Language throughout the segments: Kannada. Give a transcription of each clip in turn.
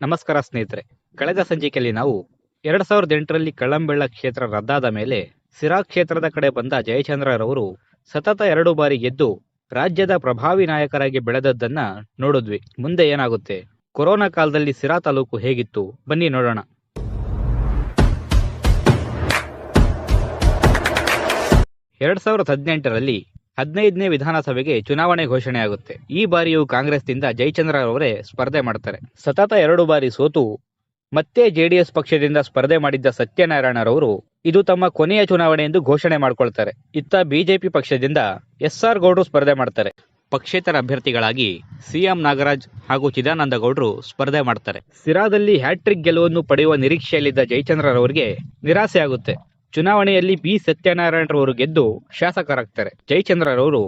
ನಮಸ್ಕಾರ ಸ್ನೇಹಿತರೆ. ಕಳೆದ ಸಂಚಿಕೆಯಲ್ಲಿ ನಾವು ಎರಡ್ ಸಾವಿರದ ಎಂಟರಲ್ಲಿ ಕಳ್ಳಂಬೆಳ್ಳ ಕ್ಷೇತ್ರ ರದ್ದಾದ ಮೇಲೆ ಸಿರಾ ಕ್ಷೇತ್ರದ ಕಡೆ ಬಂದ ಜಯಚಂದ್ರರವರು ಸತತ ಎರಡು ಬಾರಿ ಗೆದ್ದು ರಾಜ್ಯದ ಪ್ರಭಾವಿ ನಾಯಕರಾಗಿ ಬೆಳೆದದ್ದನ್ನ ನೋಡಿದ್ವಿ. ಮುಂದೆ ಏನಾಗುತ್ತೆ? ಕೊರೋನಾ ಕಾಲದಲ್ಲಿ ಸಿರಾ ತಾಲೂಕು ಹೇಗಿತ್ತು? ಬನ್ನಿ ನೋಡೋಣ. ಎರಡ್ ಸಾವಿರದ ಹದಿನೆಂಟರಲ್ಲಿ ಹದಿನೈದನೇ ವಿಧಾನಸಭೆಗೆ ಚುನಾವಣೆ ಘೋಷಣೆಯಾಗುತ್ತೆ. ಈ ಬಾರಿಯೂ ಕಾಂಗ್ರೆಸ್ನಿಂದ ಜಯಚಂದ್ರ ಅವರೇ ಸ್ಪರ್ಧೆ ಮಾಡ್ತಾರೆ. ಸತತ ಎರಡು ಬಾರಿ ಸೋತು ಮತ್ತೆ ಜೆಡಿಎಸ್ ಪಕ್ಷದಿಂದ ಸ್ಪರ್ಧೆ ಮಾಡಿದ್ದ ಸತ್ಯನಾರಾಯಣರವರು ಇದು ತಮ್ಮ ಕೊನೆಯ ಚುನಾವಣೆ ಎಂದು ಘೋಷಣೆ ಮಾಡ್ಕೊಳ್ತಾರೆ. ಇತ್ತ ಬಿಜೆಪಿ ಪಕ್ಷದಿಂದ ಎಸ್ ಆರ್ ಗೌಡ್ರು ಸ್ಪರ್ಧೆ ಮಾಡ್ತಾರೆ. ಪಕ್ಷೇತರ ಅಭ್ಯರ್ಥಿಗಳಾಗಿ ಸಿಎಂ ನಾಗರಾಜ್ ಹಾಗೂ ಚಿದಾನಂದ ಗೌಡ್ರು ಸ್ಪರ್ಧೆ ಮಾಡ್ತಾರೆ. ಸಿರಾದಲ್ಲಿ ಹ್ಯಾಟ್ರಿಕ್ ಗೆಲುವನ್ನು ಪಡೆಯುವ ನಿರೀಕ್ಷೆಯಲ್ಲಿದ್ದ ಜಯಚಂದ್ರರವರಿಗೆ ನಿರಾಸೆ ಆಗುತ್ತೆ ಚುನಾವಣೆಯಲ್ಲಿ ಬಿ ಸತ್ಯನಾರಾಯಣರವರು ಗೆದ್ದು ಶಾಸಕರಾಗ್ತಾರೆ. ಜಯಚಂದ್ರರವರು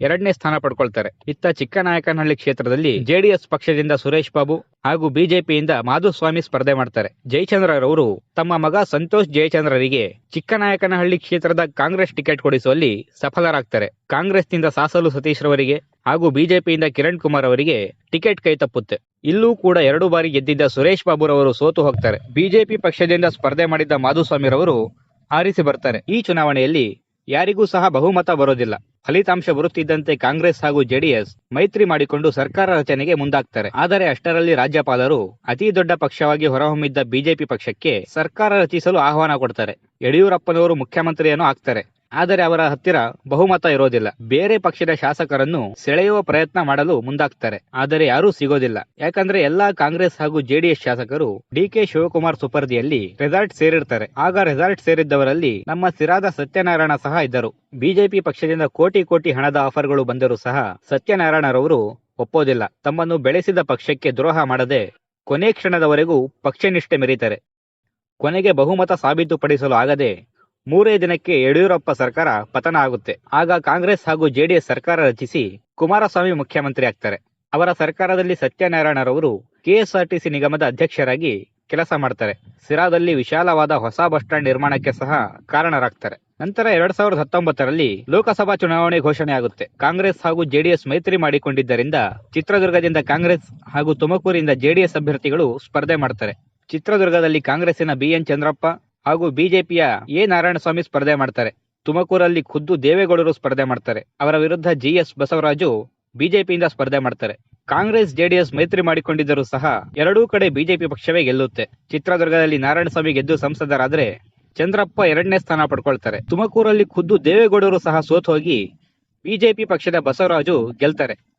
ಎರಡನೇ ಸ್ಥಾನ ಪಡ್ಕೊಳ್ತಾರೆ. ಇತ್ತ ಚಿಕ್ಕನಾಯಕನಹಳ್ಳಿ ಕ್ಷೇತ್ರದಲ್ಲಿ ಜೆಡಿಎಸ್ ಪಕ್ಷದಿಂದ ಸುರೇಶ್ ಬಾಬು ಹಾಗೂ ಬಿಜೆಪಿಯಿಂದ ಮಾಧುಸ್ವಾಮಿ ಸ್ಪರ್ಧೆ ಮಾಡ್ತಾರೆ. ಜಯಚಂದ್ರರವರು ತಮ್ಮ ಮಗ ಸಂತೋಷ್ ಜಯಚಂದ್ರರಿಗೆ ಚಿಕ್ಕನಾಯಕನಹಳ್ಳಿ ಕ್ಷೇತ್ರದ ಕಾಂಗ್ರೆಸ್ ಟಿಕೆಟ್ ಕೊಡಿಸುವಲ್ಲಿ ಸಫಲರಾಗ್ತಾರೆ. ಕಾಂಗ್ರೆಸ್ನಿಂದ ಸಾಸಲು ಸತೀಶ್ ರವರಿಗೆ ಹಾಗೂ ಬಿಜೆಪಿಯಿಂದ ಕಿರಣ್ ಕುಮಾರ್ ಅವರಿಗೆ ಟಿಕೆಟ್ ಕೈ ತಪ್ಪುತ್ತೆ. ಇಲ್ಲೂ ಕೂಡ ಎರಡು ಬಾರಿ ಗೆದ್ದಿದ್ದ ಸುರೇಶ್ ಬಾಬುರವರು ಸೋತು ಹೋಗ್ತಾರೆ. ಬಿಜೆಪಿ ಪಕ್ಷದಿಂದ ಸ್ಪರ್ಧೆ ಮಾಡಿದ್ದ ಮಾಧುಸ್ವಾಮಿರವರು ಆರಿಸಿ ಬರ್ತಾರೆ. ಈ ಚುನಾವಣೆಯಲ್ಲಿ ಯಾರಿಗೂ ಸಹ ಬಹುಮತ ಬರೋದಿಲ್ಲ. ಫಲಿತಾಂಶ ಬರುತ್ತಿದ್ದಂತೆ ಕಾಂಗ್ರೆಸ್ ಹಾಗೂ ಜೆಡಿಎಸ್ ಮೈತ್ರಿ ಮಾಡಿಕೊಂಡು ಸರ್ಕಾರ ರಚನೆಗೆ ಮುಂದಾಗ್ತಾರೆ. ಆದರೆ ಅಷ್ಟರಲ್ಲಿ ರಾಜ್ಯಪಾಲರು ಅತಿ ದೊಡ್ಡ ಪಕ್ಷವಾಗಿ ಹೊರಹೊಮ್ಮಿದ್ದ ಬಿಜೆಪಿ ಪಕ್ಷಕ್ಕೆ ಸರ್ಕಾರ ರಚಿಸಲು ಆಹ್ವಾನ ಕೊಡ್ತಾರೆ. ಯಡಿಯೂರಪ್ಪನವರು ಮುಖ್ಯಮಂತ್ರಿಯನ್ನು ಆಗ್ತಾರೆ. ಆದರೆ ಅವರ ಹತ್ತಿರ ಬಹುಮತ ಇರೋದಿಲ್ಲ. ಬೇರೆ ಪಕ್ಷದ ಶಾಸಕರನ್ನು ಸೆಳೆಯುವ ಪ್ರಯತ್ನ ಮಾಡಲು ಮುಂದಾಗ್ತಾರೆ. ಆದರೆ ಯಾರೂ ಸಿಗೋದಿಲ್ಲ. ಯಾಕಂದ್ರೆ ಎಲ್ಲಾ ಕಾಂಗ್ರೆಸ್ ಹಾಗೂ ಜೆಡಿಎಸ್ ಶಾಸಕರು ಡಿ ಕೆ ಶಿವಕುಮಾರ್ ಸುಪರ್ದಿಯಲ್ಲಿ ರೆಸಾರ್ಟ್ ಸೇರಿರ್ತಾರೆ. ಆಗ ರೆಸಾರ್ಟ್ ಸೇರಿದ್ದವರಲ್ಲಿ ನಮ್ಮ ಸಿರಾದ ಸತ್ಯನಾರಾಯಣ ಸಹ ಇದ್ದರು. ಬಿಜೆಪಿ ಪಕ್ಷದಿಂದ ಕೋಟಿ ಕೋಟಿ ಹಣದ ಆಫರ್ಗಳು ಬಂದರೂ ಸಹ ಸತ್ಯನಾರಾಯಣರವರು ಒಪ್ಪೋದಿಲ್ಲ. ತಮ್ಮನ್ನು ಬೆಳೆಸಿದ ಪಕ್ಷಕ್ಕೆ ದ್ರೋಹ ಮಾಡದೆ ಕೊನೆ ಕ್ಷಣದವರೆಗೂ ಪಕ್ಷನಿಷ್ಠೆ ಮೆರೀತಾರೆ. ಕೊನೆಗೆ ಬಹುಮತ ಸಾಬೀತುಪಡಿಸಲು ಆಗದೆ ಮೂರೇ ದಿನಕ್ಕೆ ಯಡಿಯೂರಪ್ಪ ಸರ್ಕಾರ ಪತನ ಆಗುತ್ತೆ. ಆಗ ಕಾಂಗ್ರೆಸ್ ಹಾಗೂ ಜೆಡಿಎಸ್ ಸರ್ಕಾರ ರಚಿಸಿ ಕುಮಾರಸ್ವಾಮಿ ಮುಖ್ಯಮಂತ್ರಿ ಆಗ್ತಾರೆ. ಅವರ ಸರ್ಕಾರದಲ್ಲಿ ಸತ್ಯನಾರಾಯಣರವರು ಕೆಎಸ್ಆರ್ಟಿಸಿ ನಿಗಮದ ಅಧ್ಯಕ್ಷರಾಗಿ ಕೆಲಸ ಮಾಡ್ತಾರೆ. ಸಿರಾದಲ್ಲಿ ವಿಶಾಲವಾದ ಹೊಸ ಬಸ್ ಸ್ಟ್ಯಾಂಡ್ ನಿರ್ಮಾಣಕ್ಕೆ ಸಹ ಕಾರಣರಾಗ್ತಾರೆ. ನಂತರ ಎರಡ್ ಸಾವಿರದ ಹತ್ತೊಂಬತ್ತರಲ್ಲಿ ಲೋಕಸಭಾ ಚುನಾವಣೆ ಘೋಷಣೆ ಆಗುತ್ತೆ. ಕಾಂಗ್ರೆಸ್ ಹಾಗೂ ಜೆಡಿಎಸ್ ಮೈತ್ರಿ ಮಾಡಿಕೊಂಡಿದ್ದರಿಂದ ಚಿತ್ರದುರ್ಗದಿಂದ ಕಾಂಗ್ರೆಸ್ ಹಾಗೂ ತುಮಕೂರಿಂದ ಜೆಡಿಎಸ್ ಅಭ್ಯರ್ಥಿಗಳು ಸ್ಪರ್ಧೆ ಮಾಡ್ತಾರೆ. ಚಿತ್ರದುರ್ಗದಲ್ಲಿ ಕಾಂಗ್ರೆಸ್ಸಿನ ಬಿಎನ್ ಚಂದ್ರಪ್ಪ ಹಾಗೂ ಬಿಜೆಪಿಯ ಎ. ನಾರಾಯಣಸ್ವಾಮಿ ಸ್ಪರ್ಧೆ ಮಾಡ್ತಾರೆ. ತುಮಕೂರಲ್ಲಿ ಖುದ್ದು ದೇವೇಗೌಡರು ಸ್ಪರ್ಧೆ ಮಾಡ್ತಾರೆ. ಅವರ ವಿರುದ್ಧ ಜಿಎಸ್ ಬಸವರಾಜು ಬಿಜೆಪಿಯಿಂದ ಸ್ಪರ್ಧೆ ಮಾಡ್ತಾರೆ. ಕಾಂಗ್ರೆಸ್, ಜೆಡಿಎಸ್ ಮೈತ್ರಿ ಮಾಡಿಕೊಂಡಿದ್ದರೂ ಸಹ ಎರಡೂ ಕಡೆ ಬಿಜೆಪಿ ಪಕ್ಷವೇ ಗೆಲ್ಲುತ್ತೆ. ಚಿತ್ರದುರ್ಗದಲ್ಲಿ ನಾರಾಯಣಸ್ವಾಮಿ ಗೆದ್ದು ಸಂಸದರಾದ್ರೆ ಚಂದ್ರಪ್ಪ ಎರಡನೇ ಸ್ಥಾನ ಪಡ್ಕೊಳ್ತಾರೆ. ತುಮಕೂರಲ್ಲಿ ಖುದ್ದು ದೇವೇಗೌಡರು ಸಹ ಸೋತ್ ಹೋಗಿ ಬಿಜೆಪಿ ಪಕ್ಷದ ಬಸವರಾಜು ಗೆಲ್ತಾರೆ.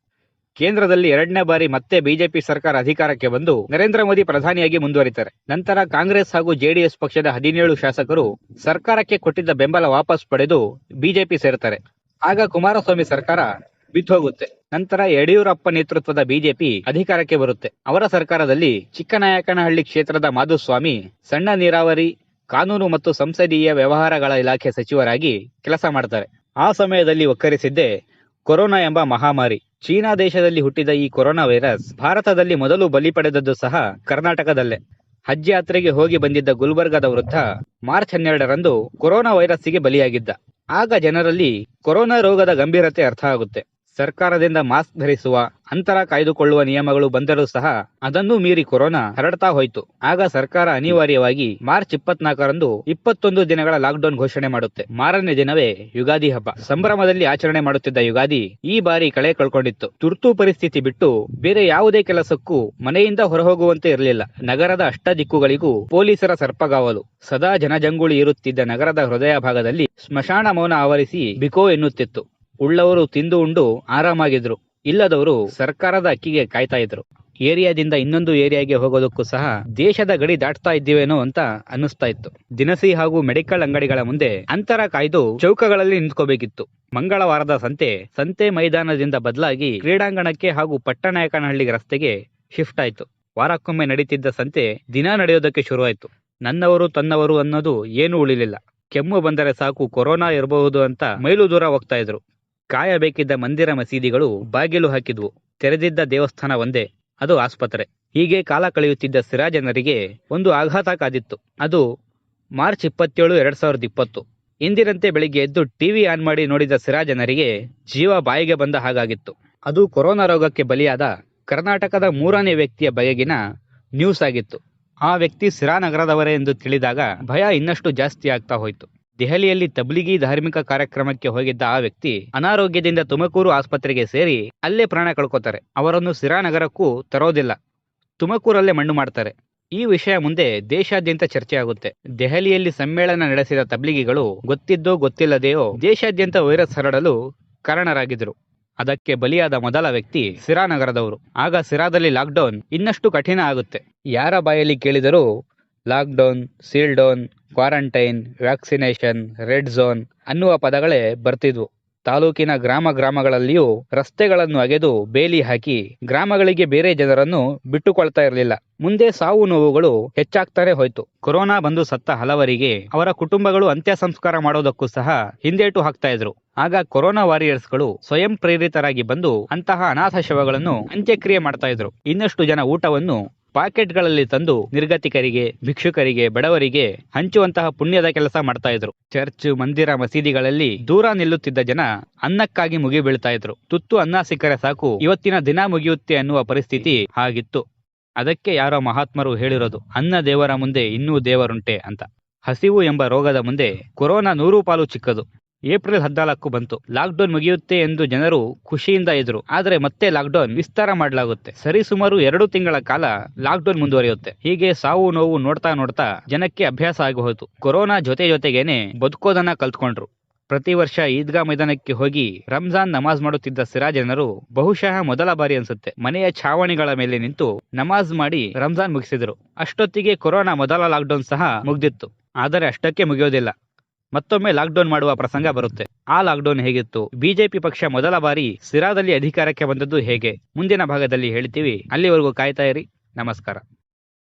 ಕೇಂದ್ರದಲ್ಲಿ ಎರಡನೇ ಬಾರಿ ಮತ್ತೆ ಬಿಜೆಪಿ ಸರ್ಕಾರ ಅಧಿಕಾರಕ್ಕೆ ಬಂದು ನರೇಂದ್ರ ಮೋದಿ ಪ್ರಧಾನಿಯಾಗಿ ಮುಂದುವರಿತಾರೆ. ನಂತರ ಕಾಂಗ್ರೆಸ್ ಹಾಗೂ ಜೆಡಿಎಸ್ ಪಕ್ಷದ ಹದಿನೇಳು ಶಾಸಕರು ಸರ್ಕಾರಕ್ಕೆ ಕೊಟ್ಟಿದ್ದ ಬೆಂಬಲ ವಾಪಸ್ ಪಡೆದು ಬಿಜೆಪಿ ಸೇರ್ತಾರೆ. ಆಗ ಕುಮಾರಸ್ವಾಮಿ ಸರ್ಕಾರ ಬಿದ್ದೋಗುತ್ತೆ. ನಂತರ ಯಡಿಯೂರಪ್ಪ ನೇತೃತ್ವದ ಬಿಜೆಪಿ ಅಧಿಕಾರಕ್ಕೆ ಬರುತ್ತೆ. ಅವರ ಸರ್ಕಾರದಲ್ಲಿ ಚಿಕ್ಕನಾಯಕನಹಳ್ಳಿ ಕ್ಷೇತ್ರದ ಮಾಧುಸ್ವಾಮಿ, ಸಣ್ಣ ನೀರಾವರಿ, ಕಾನೂನು ಮತ್ತು ಸಂಸದೀಯ ವ್ಯವಹಾರಗಳ ಇಲಾಖೆ ಸಚಿವರಾಗಿ ಕೆಲಸ ಮಾಡ್ತಾರೆ. ಆ ಸಮಯದಲ್ಲಿ ಒಕ್ಕರಿಸಿದ್ದೇ ಕೊರೋನಾ ಎಂಬ ಮಹಾಮಾರಿ. ಚೀನಾ ದೇಶದಲ್ಲಿ ಹುಟ್ಟಿದ ಈ ಕೊರೋನಾ ವೈರಸ್ ಭಾರತದಲ್ಲಿ ಮೊದಲು ಬಲಿ ಪಡೆದದ್ದು ಸಹ ಕರ್ನಾಟಕದಲ್ಲೇ. ಹಜ್ ಯಾತ್ರೆಗೆ ಹೋಗಿ ಬಂದಿದ್ದ ಗುಲ್ಬರ್ಗದ ವೃದ್ಧ ಮಾರ್ಚ್ ಹನ್ನೆರಡರಂದು ಕೊರೋನಾ ವೈರಸ್ಸಿಗೆ ಬಲಿಯಾಗಿದ್ದ. ಆಗ ಜನರಲ್ಲಿ ಕೊರೋನಾ ರೋಗದ ಗಂಭೀರತೆ ಅರ್ಥ ಆಗುತ್ತೆ. ಸರ್ಕಾರದಿಂದ ಮಾಸ್ಕ್ ಧರಿಸುವ, ಅಂತರ ಕಾಯ್ದುಕೊಳ್ಳುವ ನಿಯಮಗಳು ಬಂದರೂ ಸಹ ಅದನ್ನೂ ಮೀರಿ ಕೊರೋನಾ ಹರಡ್ತಾ ಹೋಯಿತು. ಆಗ ಸರ್ಕಾರ ಅನಿವಾರ್ಯವಾಗಿ ಮಾರ್ಚ್ ಇಪ್ಪತ್ನಾಲ್ಕರಂದು ಇಪ್ಪತ್ತೊಂದು ದಿನಗಳ ಲಾಕ್ಡೌನ್ ಘೋಷಣೆ ಮಾಡುತ್ತೆ. ಮಾರನೇ ದಿನವೇ ಯುಗಾದಿ ಹಬ್ಬ. ಸಂಭ್ರಮದಲ್ಲಿ ಆಚರಣೆ ಮಾಡುತ್ತಿದ್ದ ಯುಗಾದಿ ಈ ಬಾರಿ ಕಳೆ ಕಳ್ಕೊಂಡಿತ್ತು. ತುರ್ತು ಪರಿಸ್ಥಿತಿ ಬಿಟ್ಟು ಬೇರೆ ಯಾವುದೇ ಕೆಲಸಕ್ಕೂ ಮನೆಯಿಂದ ಹೊರಹೋಗುವಂತೆ ಇರಲಿಲ್ಲ. ನಗರದ ಅಷ್ಟ ದಿಕ್ಕುಗಳಿಗೂ ಪೊಲೀಸರ ಸರ್ಪಗಾವಲು. ಸದಾ ಜನಜಂಗುಳಿ ಇರುತ್ತಿದ್ದ ನಗರದ ಹೃದಯ ಭಾಗದಲ್ಲಿ ಸ್ಮಶಾನ ಮೌನ ಆವರಿಸಿ ಬಿಕೋ ಎನ್ನುತ್ತಿತ್ತು. ಉಳ್ಳವರು ತಿಂದು ಉಂಡು ಆರಾಮಾಗಿದ್ರು. ಇಲ್ಲದವರು ಸರ್ಕಾರದ ಅಕ್ಕಿಗೆ ಕಾಯ್ತಾ ಇದ್ರು ಏರಿಯಾದಿಂದ ಇನ್ನೊಂದು ಏರಿಯಾಗೆ ಹೋಗೋದಕ್ಕೂ ಸಹ ದೇಶದ ಗಡಿ ದಾಟ್ತಾ ಇದ್ದೀವೇನೋ ಅಂತ ಅನ್ನಿಸ್ತಾ ಇತ್ತು ದಿನಸಿ ಹಾಗೂ ಮೆಡಿಕಲ್ ಅಂಗಡಿಗಳ ಮುಂದೆ ಅಂತರ ಕಾಯ್ದು ಚೌಕಗಳಲ್ಲಿ ನಿಂತ್ಕೋಬೇಕಿತ್ತು. ಮಂಗಳವಾರದ ಸಂತೆ ಸಂತೆ ಮೈದಾನದಿಂದ ಬದಲಾಗಿ ಕ್ರೀಡಾಂಗಣಕ್ಕೆ ಹಾಗೂ ಪಟ್ಟನಾಯಕನಹಳ್ಳಿ ರಸ್ತೆಗೆ ಶಿಫ್ಟ್ ಆಯ್ತು. ವಾರಕ್ಕೊಮ್ಮೆ ನಡೀತಿದ್ದ ಸಂತೆ ದಿನ ನಡೆಯೋದಕ್ಕೆ ಶುರುವಾಯಿತು. ನನ್ನವರು ತನ್ನವರು ಅನ್ನೋದು ಏನೂ ಉಳಿಲಿಲ್ಲ. ಕೆಮ್ಮು ಬಂದರೆ ಸಾಕು, ಕೊರೋನಾ ಇರಬಹುದು ಅಂತ ಮೈಲು ದೂರ ಹೋಗ್ತಾ ಇದ್ರು ಕಾಯಬೇಕಿದ್ದ ಮಂದಿರ ಮಸೀದಿಗಳು ಬಾಗಿಲು ಹಾಕಿದ್ವು. ತೆರೆದಿದ್ದ ದೇವಸ್ಥಾನ ಒಂದೇ, ಅದು ಆಸ್ಪತ್ರೆ. ಹೀಗೆ ಕಾಲ ಕಳೆಯುತ್ತಿದ್ದ ಸಿರಾ ಜನರಿಗೆ ಒಂದು ಆಘಾತ ಕಾದಿತ್ತು. ಅದು ಮಾರ್ಚ್ ಇಪ್ಪತ್ತೇಳು, ಎರಡ್ ಸಾವಿರದ ಇಪ್ಪತ್ತು. ಇಂದಿನಂತೆ ಬೆಳಿಗ್ಗೆ ಎದ್ದು ಟಿವಿ ಆನ್ ಮಾಡಿ ನೋಡಿದ ಸಿರಾ ಜನರಿಗೆ ಜೀವ ಬಾಯಿಗೆ ಬಂದ ಹಾಗಾಗಿತ್ತು. ಅದು ಕೊರೋನಾ ರೋಗಕ್ಕೆ ಬಲಿಯಾದ ಕರ್ನಾಟಕದ ಮೂರನೇ ವ್ಯಕ್ತಿಯ ಬಗೆಗಿನ ನ್ಯೂಸ್ ಆಗಿತ್ತು. ಆ ವ್ಯಕ್ತಿ ಸಿರಾ ನಗರದವರೇ ಎಂದು ತಿಳಿದಾಗ ಭಯ ಇನ್ನಷ್ಟು ಜಾಸ್ತಿ ಆಗ್ತಾ ಹೋಯಿತು. ದೆಹಲಿಯಲ್ಲಿ ತಬ್ಲಿಗಿ ಧಾರ್ಮಿಕ ಕಾರ್ಯಕ್ರಮಕ್ಕೆ ಹೋಗಿದ್ದ ಆ ವ್ಯಕ್ತಿ ಅನಾರೋಗ್ಯದಿಂದ ತುಮಕೂರು ಆಸ್ಪತ್ರೆಗೆ ಸೇರಿ ಅಲ್ಲೇ ಪ್ರಾಣ ಕಳ್ಕೋತಾರೆ. ಅವರನ್ನು ಸಿರಾ ನಗರಕ್ಕೂ ತರೋದಿಲ್ಲ. ತುಮಕೂರಲ್ಲೇ ಮಣ್ಣು ಮಾಡ್ತಾರೆ. ಈ ವಿಷಯ ಮುಂದೆ ದೇಶಾದ್ಯಂತ ಚರ್ಚೆಯಾಗುತ್ತೆ. ದೆಹಲಿಯಲ್ಲಿ ಸಮ್ಮೇಳನ ನಡೆಸಿದ ತಬ್ಲಿಗಿಗಳು ಗೊತ್ತಿದ್ದೋ ಗೊತ್ತಿಲ್ಲದೆಯೋ ದೇಶಾದ್ಯಂತ ವೈರಸ್ ಹರಡಲು ಕಾರಣರಾಗಿದ್ದರು. ಅದಕ್ಕೆ ಬಲಿಯಾದ ಮೊದಲ ವ್ಯಕ್ತಿ ಸಿರಾ ನಗರದವರು. ಆಗ ಸಿರಾದಲ್ಲಿ ಲಾಕ್ಡೌನ್ ಇನ್ನಷ್ಟು ಕಠಿಣ ಆಗುತ್ತೆ. ಯಾರ ಬಾಯಲ್ಲಿ ಕೇಳಿದರೂ lockdown seal down quarantine, vaccination, red zone ಅನ್ನುವ ಪದಗಳೇ ಬರ್ತಿದ್ವು. ತಾಲೂಕಿನ ಗ್ರಾಮ ಗ್ರಾಮಗಳಲ್ಲಿಯೂ ರಸ್ತೆಗಳನ್ನು ಅಗೆದು ಬೇಲಿ ಹಾಕಿ ಗ್ರಾಮಗಳಿಗೆ ಬೇರೆ ಜನರನ್ನು ಬಿಟ್ಟುಕೊಳ್ತಾ ಇರಲಿಲ್ಲ. ಮುಂದೆ ಸಾವು ನೋವುಗಳು ಹೆಚ್ಚಾಗ್ತಾನೆ ಹೋಯ್ತು. ಕೊರೋನಾ ಬಂದು ಸತ್ತ ಹಲವರಿಗೆ ಅವರ ಕುಟುಂಬಗಳು ಅಂತ್ಯ ಸಂಸ್ಕಾರ ಮಾಡೋದಕ್ಕೂ ಸಹ ಹಿಂದೇಟು ಹಾಕ್ತಾ ಇದ್ರು. ಆಗ ಕೊರೋನಾ ವಾರಿಯರ್ಸ್ಗಳು ಸ್ವಯಂ ಪ್ರೇರಿತರಾಗಿ ಬಂದು ಅಂತಹ ಅನಾಥ ಶವಗಳನ್ನು ಅಂತ್ಯಕ್ರಿಯೆ ಮಾಡ್ತಾ ಇದ್ರು. ಇನ್ನಷ್ಟು ಜನ ಊಟವನ್ನು ಪಾಕೆಟ್ಗಳಲ್ಲಿ ತಂದು ನಿರ್ಗತಿಕರಿಗೆ, ಭಿಕ್ಷುಕರಿಗೆ, ಬಡವರಿಗೆ ಹಂಚುವಂತಹ ಪುಣ್ಯದ ಕೆಲಸ ಮಾಡ್ತಾ ಇದ್ರು. ಚರ್ಚ್, ಮಂದಿರ, ಮಸೀದಿಗಳಲ್ಲಿ ದೂರ ನಿಲ್ಲುತ್ತಿದ್ದ ಜನ ಅನ್ನಕ್ಕಾಗಿ ಮುಗಿ ಬೀಳ್ತಾ ಇದ್ರು. ತುತ್ತು ಅನ್ನ ಸಿಕ್ಕರೆ ಸಾಕು, ಇವತ್ತಿನ ದಿನ ಮುಗಿಯುತ್ತೆ ಅನ್ನುವ ಪರಿಸ್ಥಿತಿ ಆಗಿತ್ತು ಅದಕ್ಕೆ ಯಾರೋ ಮಹಾತ್ಮರು ಹೇಳಿರೋದು, ಅನ್ನ ದೇವರ ಮುಂದೆ ಇನ್ನೂ ದೇವರುಂಟೆ ಅಂತ. ಹಸಿವು ಎಂಬ ರೋಗದ ಮುಂದೆ ಕೊರೋನಾ ನೂರು ಪಾಲು ಚಿಕ್ಕದು. ಏಪ್ರಿಲ್ ಹದಿನಾಲ್ಕು ಬಂತು. ಲಾಕ್ಡೌನ್ ಮುಗಿಯುತ್ತೆ ಎಂದು ಜನರು ಖುಷಿಯಿಂದ ಇದ್ರು. ಆದರೆ ಮತ್ತೆ ಲಾಕ್ಡೌನ್ ವಿಸ್ತಾರ ಮಾಡಲಾಗುತ್ತೆ. ಸರಿಸುಮಾರು ಎರಡು ತಿಂಗಳ ಕಾಲ ಲಾಕ್ಡೌನ್ ಮುಂದುವರಿಯುತ್ತೆ. ಹೀಗೆ ಸಾವು ನೋವು ನೋಡ್ತಾ ನೋಡ್ತಾ ಜನಕ್ಕೆ ಅಭ್ಯಾಸ ಆಗಿ ಹೋಯ್ತು ಕೊರೋನಾ ಜೊತೆ ಜೊತೆಗೇನೆ ಬದುಕೋದನ್ನ ಕಲ್ತ್ಕೊಂಡ್ರು. ಪ್ರತಿ ವರ್ಷ ಈದ್ಗಾ ಮೈದಾನಕ್ಕೆ ಹೋಗಿ ರಂಜಾನ್ ನಮಾಜ್ ಮಾಡುತ್ತಿದ್ದ ಸಿರಾ ಜನರು ಬಹುಶಃ ಮೊದಲ ಬಾರಿ ಅನ್ಸುತ್ತೆ. ಮನೆಯ ಛಾವಣಿಗಳ ಮೇಲೆ ನಿಂತು ನಮಾಜ್ ಮಾಡಿ ರಂಜಾನ್ ಮುಗಿಸಿದ್ರು. ಅಷ್ಟೊತ್ತಿಗೆ ಕೊರೋನಾ ಮೊದಲ ಲಾಕ್ಡೌನ್ ಸಹ ಮುಗ್ದಿತ್ತು. ಆದರೆ ಅಷ್ಟಕ್ಕೆ ಮುಗಿಯೋದಿಲ್ಲ. ಮತ್ತೊಮ್ಮೆ ಲಾಕ್ಡೌನ್ ಮಾಡುವ ಪ್ರಸಂಗ ಬರುತ್ತೆ. ಆ ಲಾಕ್ಡೌನ್ ಹೇಗಿತ್ತು? ಬಿಜೆಪಿ ಪಕ್ಷ ಮೊದಲ ಬಾರಿ ಸಿರಾದಲ್ಲಿ ಅಧಿಕಾರಕ್ಕೆ ಬಂದದ್ದು ಹೇಗೆ? ಮುಂದಿನ ಭಾಗದಲ್ಲಿ ಹೇಳ್ತೀವಿ. ಅಲ್ಲಿವರೆಗೂ ಕಾಯ್ತಾ ಇರಿ. ನಮಸ್ಕಾರ.